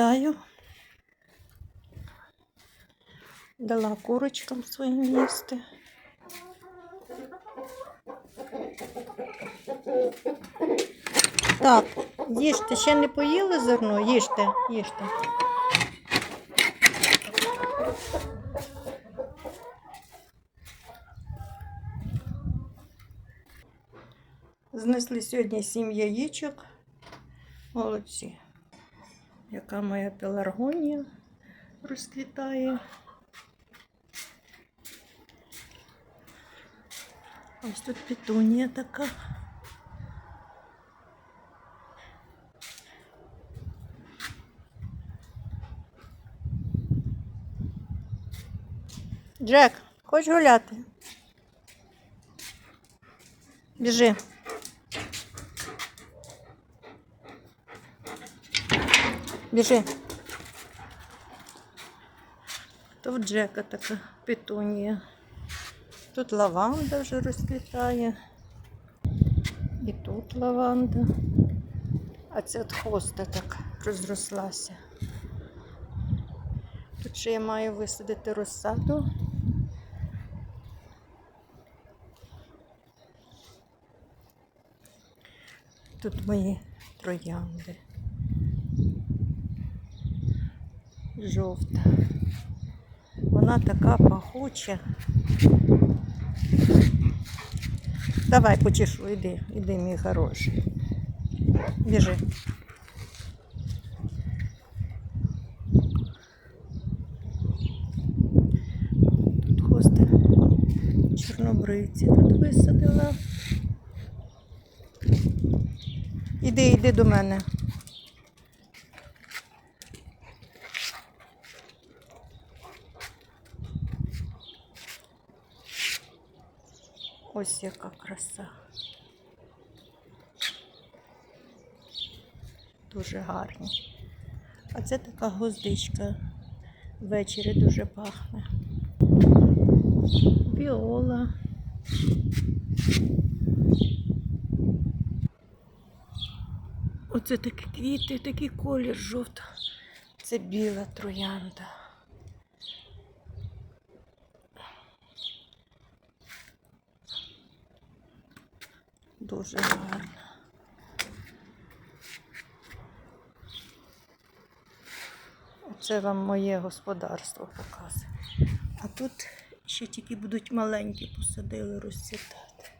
вітаю. Дала курочкам своїм їсти. Так, їжте, ще не поїли зерно? Їжте, їжте. Знесли сьогодні сім яєчок. Молодці. Яка моя пеларгонія розквітає. Ось тут петунія така. Джек, хочеш гуляти? Біжи. Біжи. То в Джека така петунія. Тут лаванда вже розквітає. І тут лаванда. А це от хоста так розрослася. Тут ще я маю висадити розсаду. Тут мої троянди. Жовта. Вона така пахуча. Давай почешу, іди, іди, мій хороший. Біжи. Тут хости чорнобривці тут висадила. Іди, іди до мене. Ось яка краса. Дуже гарні. А це така гвоздичка. Ввечері дуже пахне. Віола. Оце такі квіти, такий колір жовта. Це біла троянда. Дуже гарно. Оце вам моє господарство показує. А тут ще тільки будуть маленькі посадили розцвітати.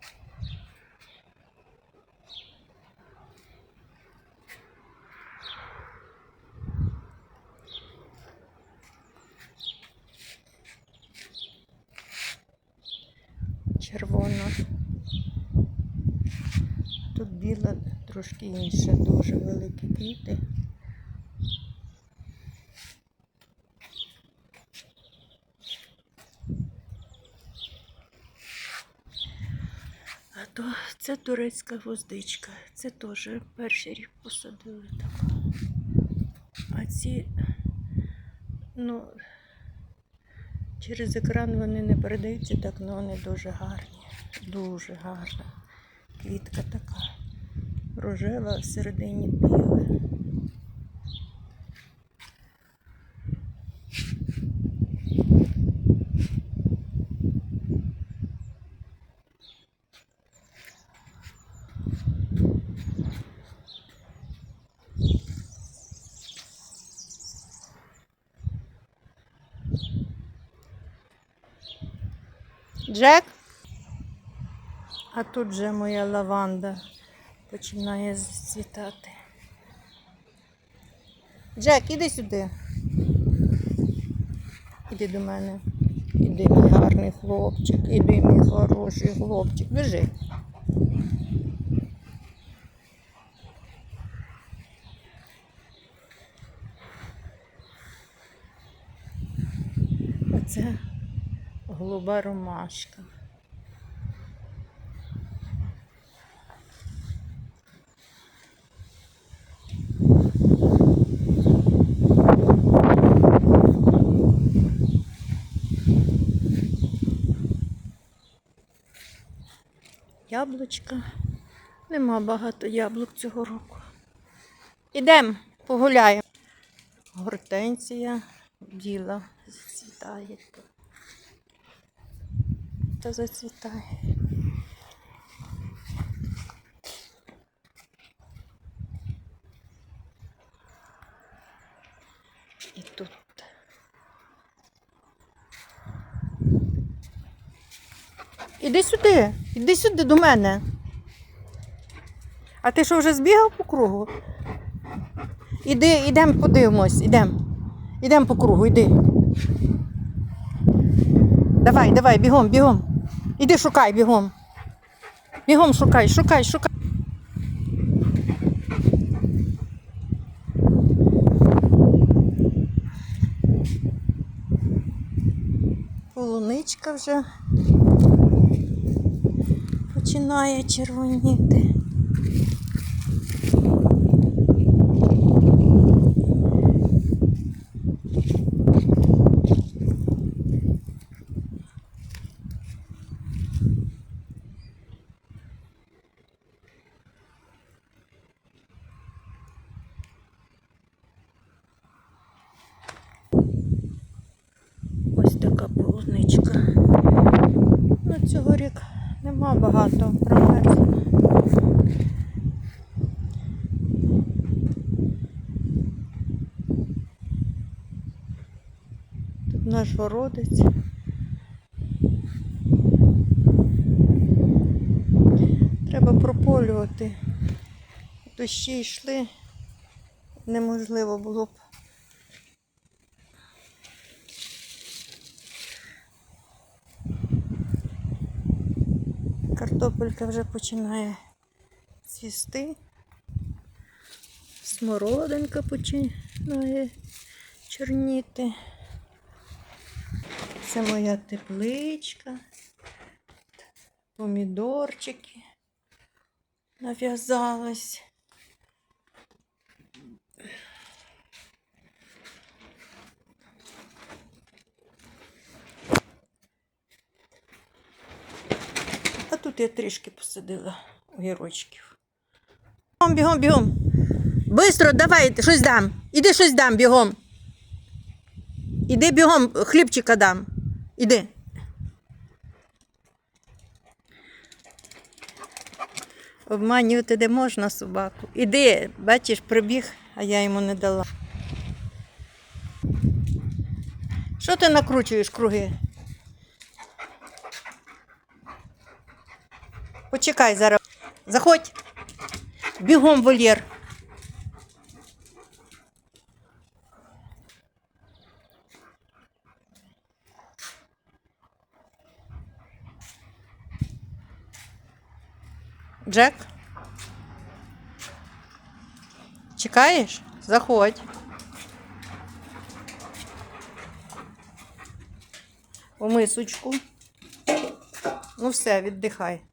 Червона. Біла трошки інша, дуже великі квіти. А то це турецька гвоздичка. Це теж перший рік посадили таку. А ці, ну, через екран вони не передаються так, але вони дуже гарні. Дуже гарна. Квітка така рожева, а всередині біле. Джек? А тут вже моя лаванда починає зацвітати. Джек, іди сюди. Іди до мене. Іди, мій гарний хлопчик, іди, мій хороший хлопчик. Біжи. Оце голуба ромашка. Яблучка. Нема багато яблук цього року. Ідемо, погуляємо. гортензія біла зацвітає. Та зацвітає. І тут. Іди сюди, іди сюди до мене. А ти що вже збігав по кругу? Іди, ідемо подивимось, ідемо. Ідемо по кругу, іди. Давай, давай, бігом, бігом. Іди шукай, бігом. Бігом шукай, шукай, шукай. Полуничка вже починає червоніти. Ось така полуничка. Ну, цього рік нема багато промерзло. Тут наш городець. Треба прополювати. Дощі йшли, неможливо було б. Картопелька вже починає цвісти. Смородинка починає чорніти. Це моя тепличка. Помідорчики нав'язались. Я трішки посадила огірочків. Бігом, бігом, бігом. Бистро, давай, щось дам. Іди щось дам бігом. Іди бігом, хлібчика дам. Іди. Обманювати де можна собаку. Іди, бачиш, прибіг, а я йому не дала. Що ти накручуєш круги? Почекай зараз. Заходь. Бігом вольєр. Джек? Чекаєш? Заходь. У мисочку. Ну все, віддихай.